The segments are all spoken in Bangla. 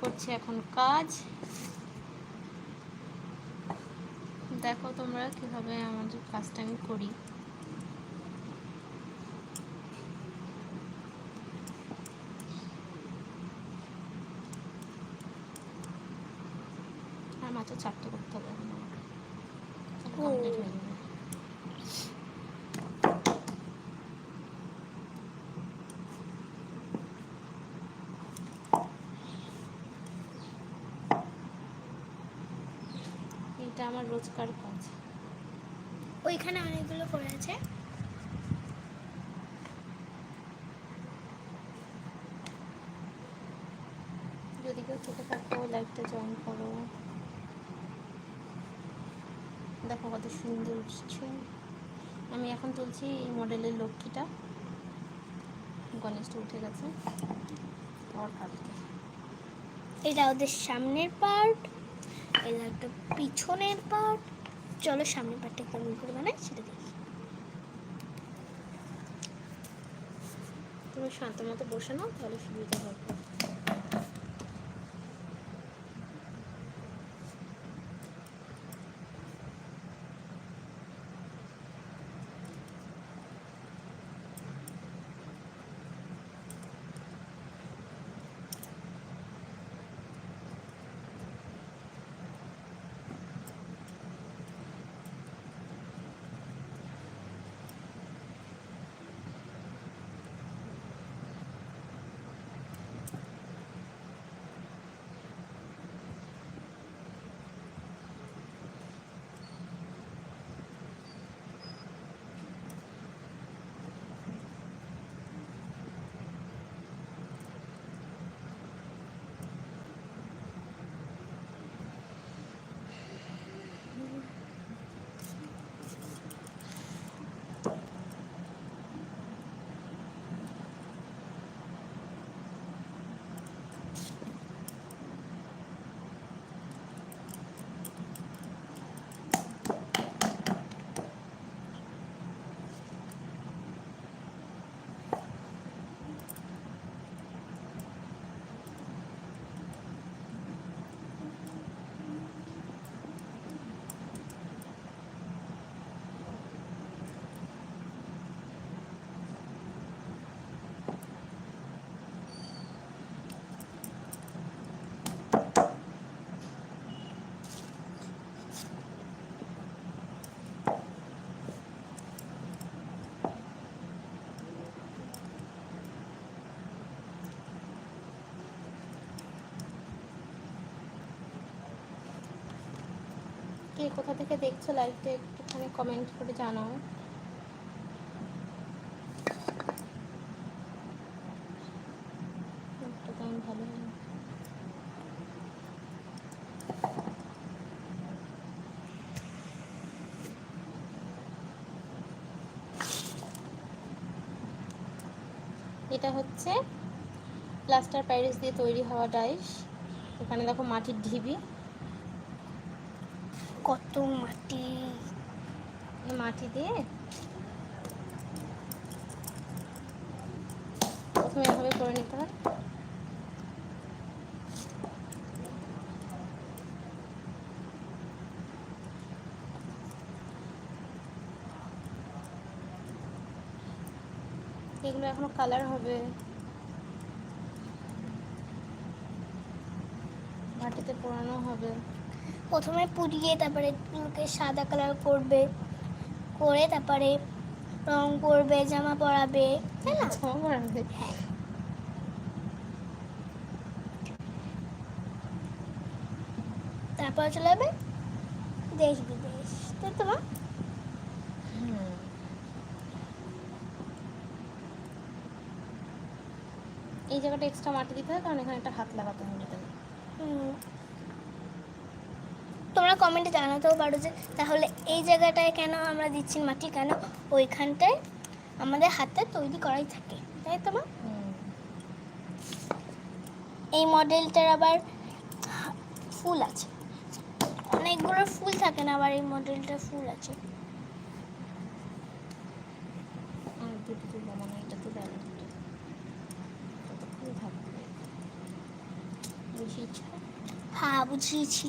করছে এখন কাজ। দেখো তোমরা কীভাবে আমাদের কাজটা আমি করি। আর মাত্র চারটে করতে হবে এখন কমপ্লিট হয়ে যাবে। এটা আমার রোজকার কাজ। ওইখানে অনেকগুলো করে আছে। যদি কেউ থেকে থাকো লাইভটা জয়েন করো। দেখো কত সুন্দর উঠছে। আমি এখন তুলছি এই মডেলের লক্ষ্মীটা। গণেশটা উঠে গেছে। আর কালকে। এটা ওদের সামনের পার্ট এটা একটা পিছনের পার্ট চলো সামনের পার্টটা কেমন করে বানাই সেটা দেখি। তুমি শান্ত মতো বসে নাও, তাহলে সুবিধা হবে। কে কোথা থেকে দেখছ লাইভটা একটুখানি কমেন্ট করে জানাও। ভালো এটা হচ্ছে প্লাস্টার প্যারিস দিয়ে তৈরি হওয়া ডাইস এখানে দেখো মাটির ঢিবি। কত মাটি? মাটি দিয়ে প্রথমে এভাবে করে নিতে হয়। এগুলো এখনও কালার হবে। মাটিতে পোড়ানো হবে। প্রথমে পুড়িয়ে তারপরে এগুলোকে সাদা কালার করবে করে তারপরে রং করবে জামা পরাবে তাই না? জামা তারপর চলে যাবে দেশ বিদেশ তাই তো মা? এই জায়গাটা এক্সট্রা মাটি দিতে হয় কারণ এখানে একটা হাত লাগাতে হবে। তোমরা কমেন্টে জানাতেও পারো যে তাহলে এই জায়গাটায় কেন আমরা দিচ্ছি মাটি কেন? ওইখানটায় আমাদের হাতে তৈরি করাই থাকে তাই তো মা? এই মডেলটার আবার ফুল আছে। অনেকগুলো ফুল থাকে না আবার এই মডেলটার ফুল আছে। হ্যাঁ দুটো তুলবো মানে এটা তো ব্যালেন্স ততক্ষণ থাকবে বেশি বুঝিয়েছ হ্যাঁ বুঝিয়েছি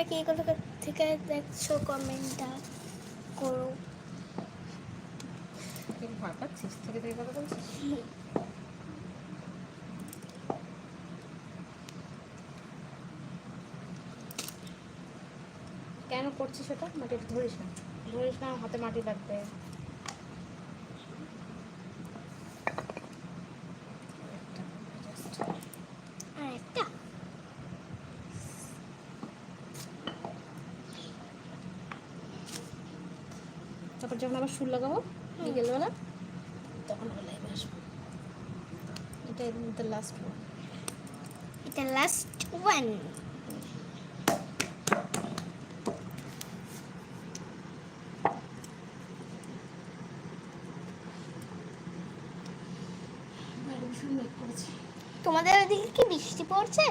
তোমরা কি এগুলো থেকে দেখছ কমেন্টটা করো। ভয় পাচ্ছিস? থেকে থেকে কথা বলছিস কেন করছিস ওটা? মাটি ধরিস না। ধরিস না, হাতে মাটি লাগবে একটা just আর একটা তারপর যখন আবার সুর লাগাবো বিকেলবেলা তখন আবার লাইভে আসব। এটা দ্য লাস্ট ওয়ান এটা লাস্ট ওয়ান তোমাদের ওদিকে কি বৃষ্টি পড়ছে?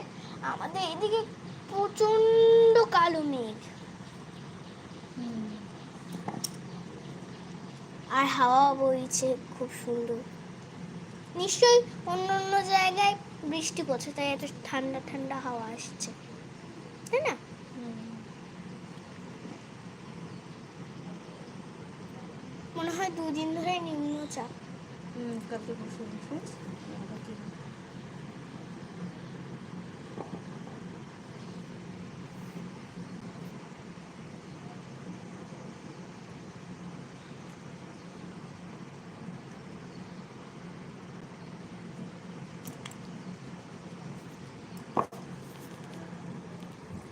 আমাদের এদিকে প্রচণ্ড কালো মেঘ। আর হাওয়া বইছে, খুব সুন্দর। নিশ্চয়ই অন্য অন্য জায়গায় বৃষ্টি পড়ছে, তাই এত ঠান্ডা ঠান্ডা হাওয়া আসছে। তাই না? মনে হয় দুদিন ধরে নিম্নচাপ। হুম পরশু শুনিস আবার কি হয়?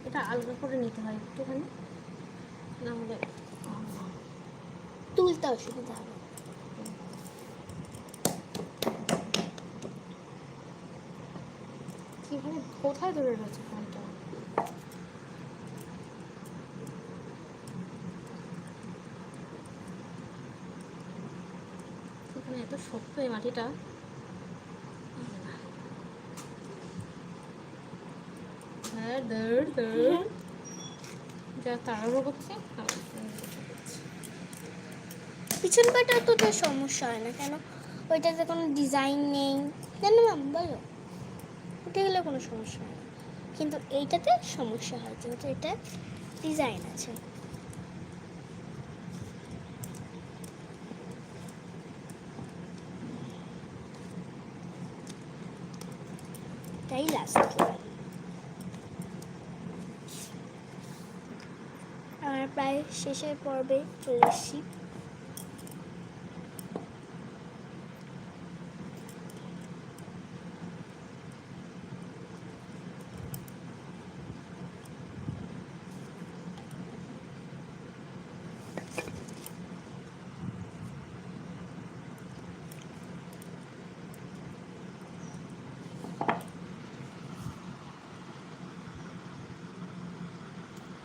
এটা আলগা করে নিতে হয় একটুখানি। না হলে, তুলতে অসুবিধা হবে। কীভাবে, কোথায় ধরে রয়েছে ফোনটা? এত শক্ত এই মাটিটা। পিছন পাটা তো তোর সমস্যা হয় না কেন? ওইটাতে কোনো ডিজাইন নেই। জানো ম্যাম বলো। ওটা গেলে কোনো সমস্যা হয় না। কিন্তু এইটাতে সমস্যা হয়, যেহেতু এটা ডিজাইন আছে। তাই লাস্ট আমরা প্রায় শেষের পর্বে চলে এসেছি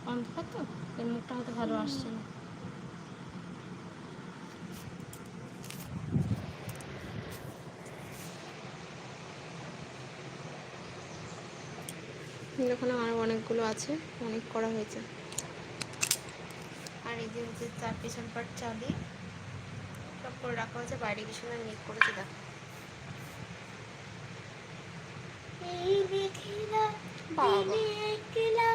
অন্ধকার তো? এর মুখটা হয়তো ভালো আসছে না। ওখানে আরও অনেকগুলো আছে অনেক করা হয়েছে। আর এই যে হচ্ছে চার পিছন পাট চালি সব করে রাখা হয়েছে বাইরে কি সুন্দর নেক করেছে দেখো। বাবা। দিনে একলা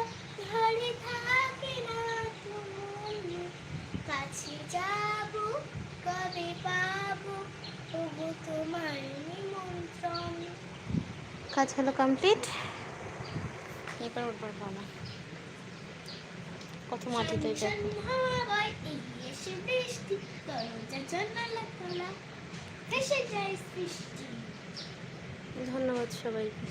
ঘরে থাকে না তুমি কাছে যাব কবে পাবো ওগো তোমার নিমন্ত্রণ। কাজ হলো কমপ্লিট এবার উঠবার ভালো কত মাটিতে বৃষ্টি ধন্যবাদ সবাইকে।